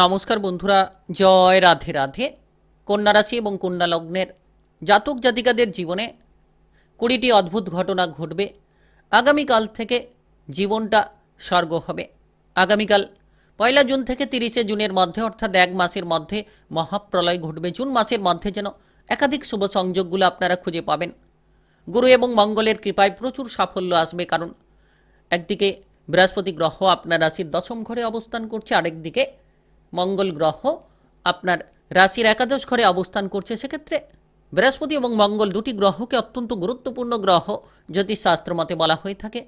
নমস্কার বন্ধুরা, জয় রাধে রাধে। কন্যা রাশি এবং কন্যা লগ্নের জাতক জাতিকাদের জীবনে কুড়িটি অদ্ভুত ঘটনা ঘটবে। আগামীকাল থেকে জীবনটা স্বর্গ হবে। আগামীকাল পয়লা জুন থেকে তিরিশে জুনের মধ্যে, অর্থাৎ এক মাসের মধ্যে মহাপ্রলয় ঘটবে। জুন মাসের মধ্যে যেন একাধিক শুভ সংযোগগুলো আপনারা খুঁজে পাবেন। গুরু এবং মঙ্গলের কৃপায় প্রচুর সাফল্য আসবে, কারণ একদিকে বৃহস্পতি গ্রহ আপনার রাশির দশম ঘরে অবস্থান করছে, আরেকদিকে মঙ্গল গ্রহ আপনার রাশির একাদশ ঘরে অবস্থান করছে, সেক্ষেত্রে বৃহস্পতি এবং মঙ্গল দুটি গ্রহকে অত্যন্ত গুরুত্বপূর্ণ গ্রহ জ্যোতিষশাস্ত্র মতে বলা হয়ে থাকে,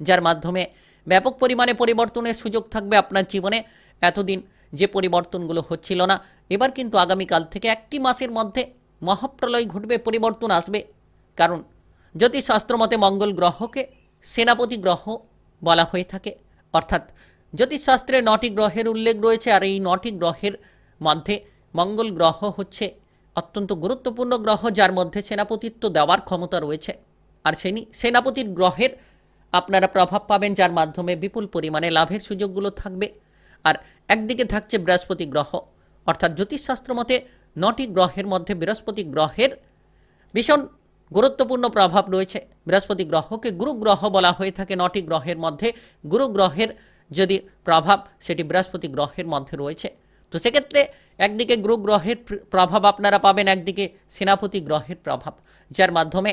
যার মাধ্যমে ব্যাপক পরিমাণে পরিবর্তনের সুযোগ থাকবে আপনার জীবনে। এতদিন যে পরিবর্তনগুলো হচ্ছিল না, এবার কিন্তু আগামীকাল থেকে একটি মাসের মধ্যে মহাপ্রলয় ঘটবে, পরিবর্তন আসবে। কারণ জ্যোতিষশাস্ত্র মতে মঙ্গল গ্রহকে সেনাপতি গ্রহ বলা হয়ে থাকে, অর্থাৎ জ্যোতিষশাস্ত্রে নটি গ্রহের উল্লেখ রয়েছে, আর এই নটি গ্রহের মধ্যে মঙ্গল গ্রহ হচ্ছে অত্যন্ত গুরুত্বপূর্ণ গ্রহ, যার মধ্যে সেনাপতিত্ব দেওয়ার ক্ষমতা রয়েছে। আর সেনি সেনাপতির গ্রহের আপনারা প্রভাব পাবেন, যার মাধ্যমে বিপুল পরিমাণে লাভের সুযোগগুলো থাকবে। আর একদিকে থাকছে বৃহস্পতি গ্রহ, অর্থাৎ জ্যোতিষশাস্ত্র মতে নটি গ্রহের মধ্যে বৃহস্পতি গ্রহের ভীষণ গুরুত্বপূর্ণ প্রভাব রয়েছে। বৃহস্পতি গ্রহকে গুরু গ্রহ বলা হয়ে থাকে, নটি গ্রহের মধ্যে গুরু গ্রহের যদি প্রভাব সেটি বৃহস্পতি গ্রহের মধ্যে রয়েছে, তো সেক্ষেত্রে একদিকে গুরু গ্রহের প্রভাব আপনারা পাবেন, একদিকে সেনাপতি গ্রহের প্রভাব, যার মাধ্যমে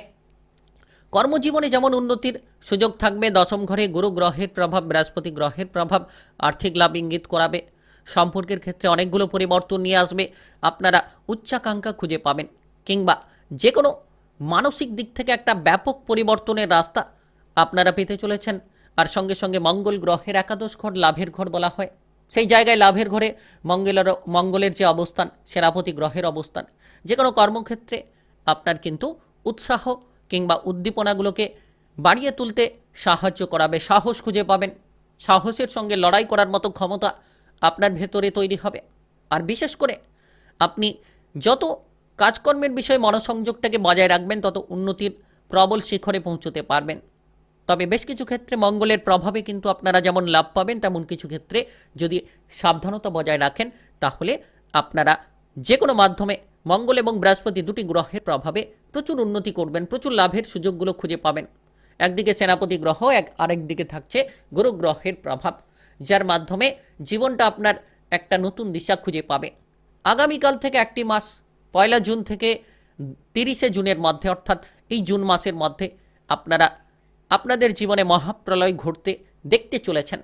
কর্মজীবনে যেমন উন্নতির সুযোগ থাকবে, দশম ঘরে গুরু গ্রহের প্রভাব, বৃহস্পতি গ্রহের প্রভাব আর্থিক লাভ ইঙ্গিত করাবে, সম্পর্কের ক্ষেত্রে অনেকগুলো পরিবর্তন নিয়ে আসবে, আপনারা উচ্চাকাঙ্ক্ষা খুঁজে পাবেন, কিংবা যে কোনো মানসিক দিক থেকে একটা ব্যাপক পরিবর্তনের রাস্তা আপনারা পেতে চলেছেন। আর সঙ্গে সঙ্গে মঙ্গল গ্রহের একাদশ ঘর লাভের ঘর বলা হয়। সেই জায়গায় লাভের ঘরে মঙ্গলের মঙ্গলের যে অবস্থান, সেনাপতি গ্রহের অবস্থান, যে কোনো কর্মক্ষেত্রে আপনার কিন্তু উৎসাহ কিংবা উদ্দীপনাগুলোকে বাড়িয়ে তুলতে সাহায্য করাবে, সাহস খুঁজে পাবেন। সাহসের সঙ্গে লড়াই করার মতো ক্ষমতা আপনার ভেতরে তৈরি হবে। আর বিশেষ করে আপনি যত কাজকর্মের বিষয়ে মনোসংযোগটাকে বজায় রাখবেন, তত উন্নতির প্রবল শিখরে পৌঁছতে পারবেন। তবে বেশ কিছু ক্ষেত্রে মঙ্গলের প্রভাবে কিন্তু আপনারা যেমন লাভ পাবেন, তেমন কিছু ক্ষেত্রে যদি সাবধানতা বজায় রাখেন, তাহলে আপনারা যে কোনো মাধ্যমে মঙ্গল এবং বৃহস্পতি দুটি গ্রহের প্রভাবে প্রচুর উন্নতি করবেন, প্রচুর লাভের সুযোগগুলো খুঁজে পাবেন। একদিকে সেনাপতি গ্রহ, এক আরেকদিকে থাকছে গুরু গ্রহের প্রভাব, যার মাধ্যমে জীবনটা আপনার একটা নতুন দিশা খুঁজে পাবে। আগামীকাল থেকে একটি মাস, পয়লা জুন থেকে তিরিশে জুনের মধ্যে, অর্থাৎ এই জুন মাসের মধ্যে আপনারা আপনাদের জীবনে মহাপ্রলয় ঘটতে দেখতে চলেছেন।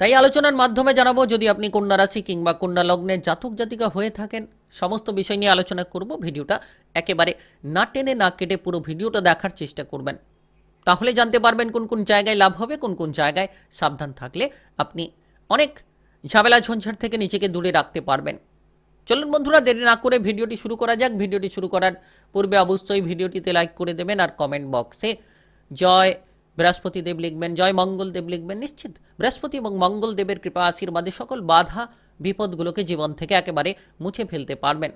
তাই আলোচনার মাধ্যমে জানাব, যদি আপনি কন্যা রাশি কিংবা কন্যা লগ্নের জাতক জাতিকা হয়ে থাকেন, সমস্ত বিষয় নিয়ে আলোচনা করব। ভিডিওটা একেবারে না টেনে না কেটে পুরো ভিডিওটা দেখার চেষ্টা করবেন। তাহলে জানতে পারবেন কোন কোন জায়গায় লাভ হবে, কোন কোন জায়গায় সাবধান থাকলে আপনি অনেক ঝামেলা ঝঞ্ঝাট থেকে নিজেকে দূরে রাখতে পারবেন। চলুন বন্ধুরা, দেরি না করে ভিডিওটি শুরু করা যাক। ভিডিওটি শুরু করার পূর্বে অবশ্যই ভিডিওটিতে লাইক করে দেবেন আর কমেন্ট বক্সে জয় বৃহস্পতি দেব লিখবেন, জয় মঙ্গল দেব লিখবেন, নিশ্চিত। বৃহস্পতি এবং মঙ্গল দেবের কৃপা আশীর্বাদে সকল বাধা বিপদগুলোকে জীবন থেকে একেবারে মুছে ফেলতে পারবেন।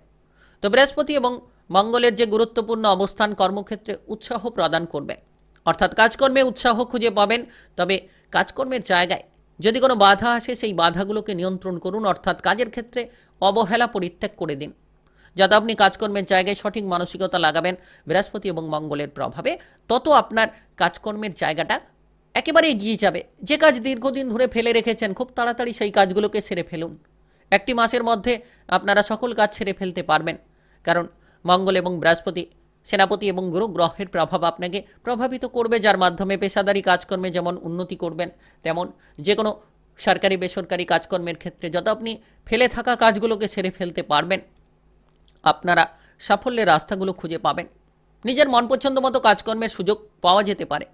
তো বৃহস্পতি এবং মঙ্গলের যে গুরুত্বপূর্ণ অবস্থান, কর্মক্ষেত্রে উৎসাহ প্রদান করবে। অর্থাৎ কাজকর্মে উৎসাহ খুঁজে পাবেন, তবে কাজকর্মের জায়গায় যদি কোনো বাধা আসে, সেই বাধাগুলোকে নিয়ন্ত্রণ করুন, অর্থাৎ কাজের ক্ষেত্রে অবহেলা পরিত্যাগ করে দিন। যত আপনি কাজকর্মের জায়গায় সঠিক মানসিকতা লাগাবেন, বৃহস্পতি এবং মঙ্গলের প্রভাবে, তত আপনার কাজকর্মের জায়গাটা একেবারে এগিয়ে যাবে। যে কাজ দীর্ঘদিন ধরে ফেলে রেখেছেন, খুব তাড়াতাড়ি সেই কাজগুলোকে সেরে ফেলুন। একটি মাসের মধ্যে আপনারা সকল কাজ ছেড়ে ফেলতে পারবেন। কারণ মঙ্গল এবং বৃহস্পতি, সেনাপতি এবং গুরু গ্রহের প্রভাব আপনাকে প্রভাবিত করবে, যার মাধ্যমে পেশাদারি কাজকর্মে যেমন উন্নতি করবেন, তেমন যে কোনো সরকারি বেসরকারি কাজকর্মের ক্ষেত্রে যত আপনি ফেলে থাকা কাজগুলোকে সেরে ফেলতে পারবেন। আপনারা সাফল্যের রাস্তাগুলো খুঁজে পাবেন। নিজের মন পছন্দ মতো কাজকর্মের সুযোগ পাওয়া যেতে পারে।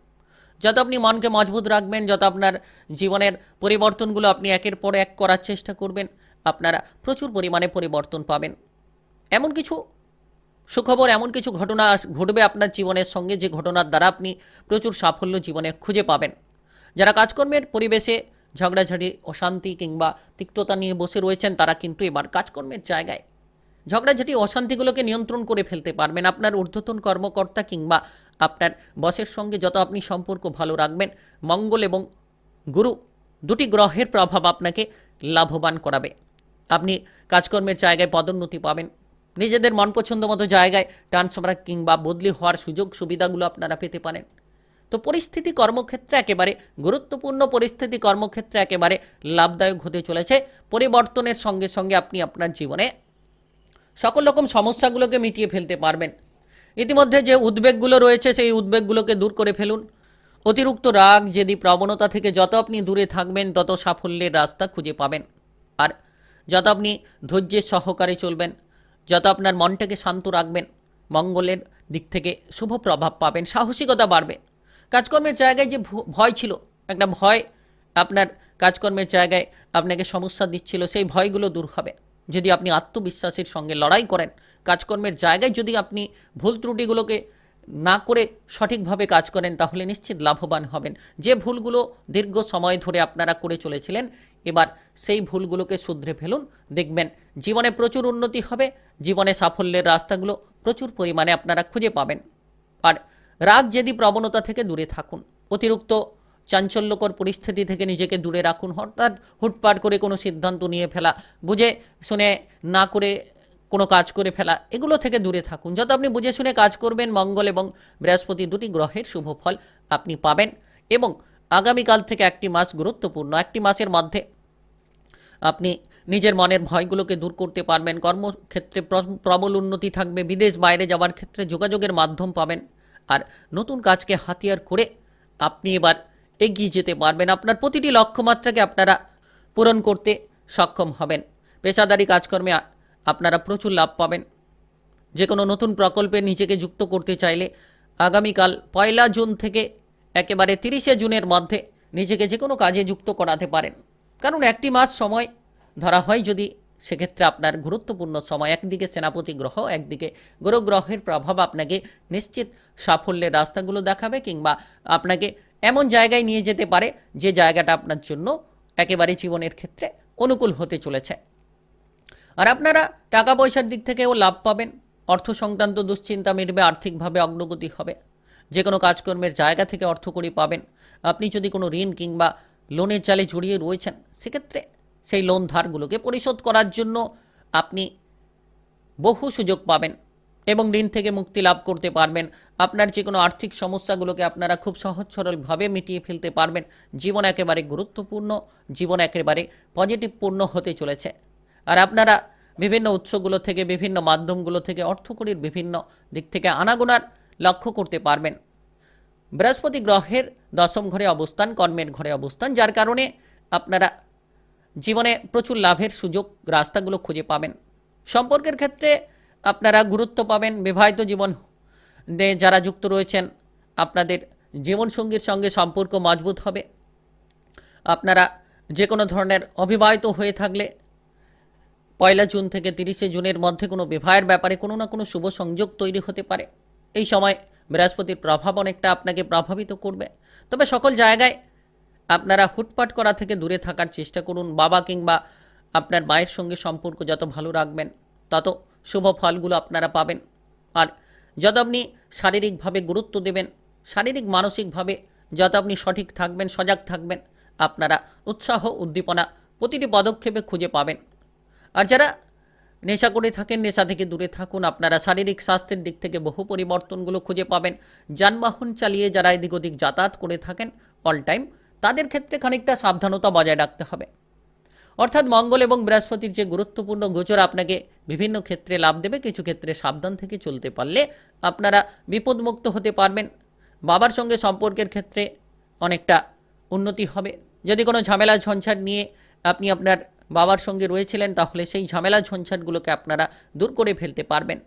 যত আপনি মনকে মজবুত রাখবেন, যত আপনার জীবনের পরিবর্তনগুলো আপনি একের পর এক করার চেষ্টা করবেন, আপনারা প্রচুর পরিমাণে পরিবর্তন পাবেন। এমন কিছু সুখবর, এমন কিছু ঘটনা ঘটবে আপনার জীবনের সঙ্গে যে ঘটনার দ্বারা আপনি প্রচুর সাফল্য জীবনে খুঁজে পাবেন। যারা কাজকর্মের পরিবেশে ঝগড়াঝাড়ি, অশান্তি কিংবা তিক্ততা নিয়ে বসে রয়েছেন, তারা কিন্তু এবার কাজকর্মের জায়গায় ঝগড়াঝাটি অশান্তিগুলোকে নিয়ন্ত্রণ করে ফেলতে পারবেন আপনার ঊর্ধ্বতন কর্মকর্তা কিংবা আপনার বসের সঙ্গে যত আপনি সম্পর্ক ভালো রাখবেন, মঙ্গল এবং গুরু দুটি গ্রহের প্রভাব আপনাকে লাভবান করাবে। আপনি কাজকর্মের জায়গায় পদোন্নতি পাবেন, নিজেদের মন পছন্দ মতো জায়গায় ট্রান্সফার কিংবা বদলি হওয়ার সুযোগ সুবিধাগুলো আপনারা পেতে পারেন। তো পরিস্থিতি কর্মক্ষেত্রে একেবারে গুরুত্বপূর্ণ পরিস্থিতি কর্মক্ষেত্রে একেবারে লাভদায়ক হতে চলেছে, পরিবর্তনের সঙ্গে সঙ্গে আপনি আপনার জীবনে সকল রকম সমস্যাগুলোকে মিটিয়ে ফেলতে পারবেন। ইতিমধ্যে যে উদ্বেগগুলো রয়েছে, সেই উদ্বেগগুলোকে দূর করে ফেলুন। অতিরিক্ত রাগ যদি প্রবণতা থেকে যত আপনি দূরে থাকবেন, তত সাফল্যের রাস্তা খুঁজে পাবেন। আর যত আপনি ধৈর্যের সহকারে চলবেন, যত আপনার মনটাকে শান্ত রাখবেন, মঙ্গলের দিক থেকে শুভ প্রভাব পাবেন, সাহসিকতা বাড়বে। কাজকর্মের জায়গায় যে ভয় ছিল, একটা ভয় আপনার কাজকর্মের জায়গায় আপনাকে সমস্যা দিচ্ছিল, সেই ভয়গুলো দূর হবে। যদি আপনি আত্মবিশ্বাসের সঙ্গে লড়াই করেন, কাজকর্মের জায়গায় যদি আপনি ভুল ত্রুটিগুলোকে না করে সঠিকভাবে কাজ করেন, তাহলে নিশ্চিত লাভবান হবেন। যে ভুলগুলো দীর্ঘ সময় ধরে আপনারা করে চলেছিলেন, এবার সেই ভুলগুলোকে শুধরে ফেলুন। দেখবেন জীবনে প্রচুর উন্নতি হবে, জীবনে সাফল্যের রাস্তাগুলো প্রচুর পরিমাণে আপনারা খুঁজে পাবেন। আর রাগ, জেদি, প্রবণতা থেকে দূরে থাকুন। অতিরিক্ত চাঞ্চল্যকর পরিস্থিতি থেকে নিজেকে দূরে রাখুন। হঠাৎ হুটপাট করে কোনো সিদ্ধান্ত নিয়ে ফেলা, বুঝে শুনে না করে কোনো কাজ করে ফেলা, এগুলো থেকে দূরে থাকুন। যত আপনি বুঝে শুনে কাজ করবেন, মঙ্গল এবং বৃহস্পতি দুটি গ্রহের শুভ ফল আপনি পাবেন এবং আগামীকাল থেকে একটি মাস গুরুত্বপূর্ণ। একটি মাসের মধ্যে আপনি নিজের মনের ভয়গুলোকে দূর করতে পারবেন, কর্মক্ষেত্রে প্রবল উন্নতি থাকবে, বিদেশ বাইরে যাওয়ার ক্ষেত্রে যোগাযোগের মাধ্যম পাবেন। আর নতুন কাজকে হাতিয়ার করে আপনি এবার এগিয়ে যেতে পারবেন। আপনার প্রতিটি লক্ষ্যমাত্রাকে আপনারা পূরণ করতে সক্ষম হবেন। পেশাদারি কাজকর্মে আপনারা প্রচুর লাভ পাবেন। যে কোনো নতুন প্রকল্পে নিজেকে যুক্ত করতে চাইলে আগামীকাল পয়লা জুন থেকে একেবারে তিরিশে জুনের মধ্যে নিজেকে যে কোনো কাজে যুক্ত করাতে পারেন। কারণ একটি মাস সময় ধরা হয় যদি সেক্ষেত্রে আপনার গুরুত্বপূর্ণ সময়। একদিকে সেনাপতি গ্রহ, একদিকে গ্রহ গ্রহের প্রভাব আপনাকে নিশ্চিত সাফল্যের রাস্তাগুলো দেখাবে কিংবা আপনাকে এমন জায়গায় নিয়ে যেতে পারে যে জায়গাটা আপনার জন্য একেবারে জীবনের ক্ষেত্রে অনুকূল হতে চলেছে। আর আপনারা টাকা পয়সার দিক থেকেও লাভ পাবেন, অর্থ সংক্রান্ত দুশ্চিন্তা মিটবে, আর্থিকভাবে অগ্রগতি হবে যে কোনো কাজকর্মের জায়গা থেকে অর্থকড়ি পাবেন। আপনি যদি কোনো ঋণ কিংবা লোনের চালে জড়িয়ে রয়েছেন, সেক্ষেত্রে সেই লোন ধারগুলোকে পরিশোধ করার জন্য আপনি বহু সুযোগ পাবেন। এবং ঋণ থেকে মুক্তি লাভ করতে পারবেন। আপনার যে কোনো আর্থিক সমস্যাগুলোকে আপনারা খুব সহজ সরলভাবে মিটিয়ে ফেলতে পারবেন। জীবন একেবারে গুরুত্বপূর্ণ, জীবন একেবারে পজিটিভপূর্ণ হতে চলেছে। আর আপনারা বিভিন্ন উৎসগুলো থেকে, বিভিন্ন মাধ্যমগুলো থেকে, অর্থকরীর বিভিন্ন দিক থেকে আনাগোনার লক্ষ্য করতে পারবেন। বৃহস্পতি গ্রহের দশম ঘরে অবস্থান, কর্মের ঘরে অবস্থান, যার কারণে আপনারা জীবনে প্রচুর লাভের সুযোগ, রাস্তাগুলো খুঁজে পাবেন। সম্পর্কের ক্ষেত্রে আপনারা গুরুত্ব পাবেন। বিবাহিত জীবন যারা যুক্ত রয়েছেন, আপনাদের জীবনসঙ্গীর সঙ্গে সম্পর্ক মজবুত হবে। আপনারা যে কোনো ধরনের অবিবাহিত হয়ে থাকলে পয়লা জুন থেকে তিরিশে জুনের মধ্যে কোনো বিবাহের ব্যাপারে কোনো না কোনো শুভ সংযোগ তৈরি হতে পারে। এই সময় বৃহস্পতির প্রভাব অনেকটা আপনাকে প্রভাবিত করবে। তবে সকল জায়গায় আপনারা হুটপাট করা থেকে দূরে থাকার চেষ্টা করুন। বাবা কিংবা আপনার মায়ের সঙ্গে সম্পর্ক যত ভালো রাখবেন, তত শুভ ফলগুলো আপনারা পাবেন। আর যত আপনি শারীরিকভাবে গুরুত্ব দেবেন, শারীরিক মানসিকভাবে যত আপনি সঠিক থাকবেন, সজাগ থাকবেন, আপনারা উৎসাহ, উদ্দীপনা প্রতিটি পদক্ষেপে খুঁজে পাবেন। আর যারা নেশা করে থাকেন, নেশা থেকে দূরে থাকুন, আপনারা শারীরিক স্বাস্থ্যের দিক থেকে বহু পরিবর্তনগুলো খুঁজে পাবেন। যানবাহন চালিয়ে যারা এদিক ওদিক যাতায়াত করে থাকেন অল টাইম তাদের ক্ষেত্রে খানিকটা সাবধানতা বজায় রাখতে হবে। অর্থাৎ মঙ্গল এবং বৃহস্পতির যে গুরুত্বপূর্ণ গোচর আপনাকে বিভিন্ন ক্ষেত্রে লাভ দেবে, কিছু ক্ষেত্রে সাবধান থেকে চলতে পারলে আপনারা বিপদমুক্ত হতে পারবেন। বাবার সঙ্গে সম্পর্কের ক্ষেত্রে অনেকটা উন্নতি হবে। যদি কোনো ঝামেলা ঝঞ্ঝাট নিয়ে আপনি আপনার বাবার সঙ্গে রয়েছিলেন, তাহলে সেই ঝামেলা ঝঞ্ঝাটগুলোকে আপনারা দূর করে ফেলতে পারবেন।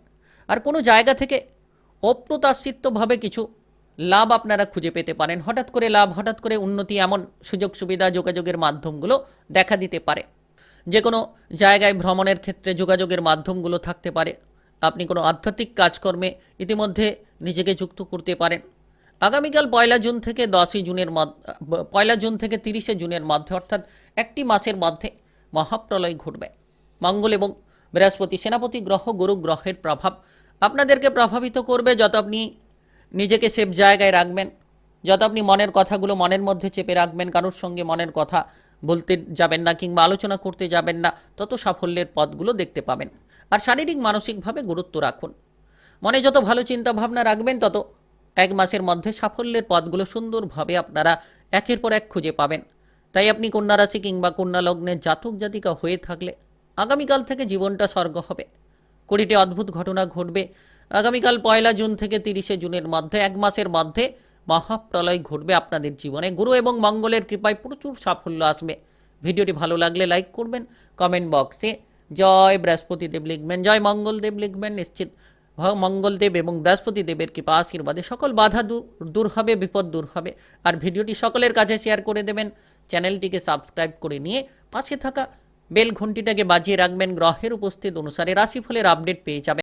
আর কোনো জায়গা থেকে অপ্রত্যাশিতভাবে কিছু লাভ আপনারা খুঁজে পেতে পারেন। হঠাৎ করে লাভ, হঠাৎ করে উন্নতি এমন সুযোগ সুবিধা যোগাযোগের মাধ্যমগুলো দেখা দিতে পারে। যে কোনো জায়গায় ভ্রমণের ক্ষেত্রে যোগাযোগের মাধ্যমগুলো থাকতে পারে। আপনি কোনো আধ্যাত্মিক কাজকর্মে ইতিমধ্যে নিজেকে যুক্ত করতে পারেন। আগামীকাল পয়লা জুন থেকে দশই জুনের পয়লা জুন থেকে তিরিশে জুনের মধ্যে, অর্থাৎ একটি মাসের মধ্যে মহাপ্রলয় ঘটবে। মঙ্গল এবং বৃহস্পতি সেনাপতি গ্রহ, গুরু গ্রহের প্রভাব আপনাদেরকে প্রভাবিত করবে যত আপনি নিজেকে সেফ জায়গায় রাখবেন। যত আপনি মনের কথাগুলো মনের মধ্যে চেপে রাখবেন, কারোর সঙ্গে মনের কথা বলতে যাবেন না কিংবা আলোচনা করতে যাবেন না, তত সাফল্যের পথগুলো দেখতে পাবেন। আর শারীরিক, মানসিকভাবে গুরুত্ব রাখুন। মনে যত ভালো চিন্তা ভাবনা রাখবেন, তত এক মাসের মধ্যে সাফল্যের পথগুলো সুন্দরভাবে আপনারা একের পর এক খুঁজে পাবেন। তাই আপনি কন্যা রাশি কিংবা কন্যা লগ্নের জাতক জাতিকা হয়ে থাকলে আগামীকাল থেকে জীবনটা স্বর্গ হবে। কুড়িটি অদ্ভুত ঘটনা ঘটবে। আগামীকাল পয়লা জুন থেকে তিরিশে জুনের মধ্যে, এক মাসের মধ্যে মহাপ্রলয় ঘটবে আপনাদের জীবনে। গুরু এবং মঙ্গলের কৃপায় প্রচুর সাফল্য আসবে। ভিডিওটি ভালো লাগলে লাইক করবেন, কমেন্ট বক্সে। জয় বৃহস্পতিদেব লিখবেন, জয় মঙ্গলদেব লিখবেন, নিশ্চিত মঙ্গলদেব এবং বৃহস্পতি দেবের কৃপা আশীর্বাদে সকল বাধা দূর দূর হবে, বিপদ দূর হবে। আর ভিডিওটি সকলের কাছে শেয়ার করে দেবেন, চ্যানেলটিকে সাবস্ক্রাইব করে নিয়ে পাশে থাকা বেল ঘন্টিটাকে বাজিয়ে রাখবেন, গ্রহের উপস্থিত অনুসারে রাশিফলের আপডেট পেয়ে যাবেন।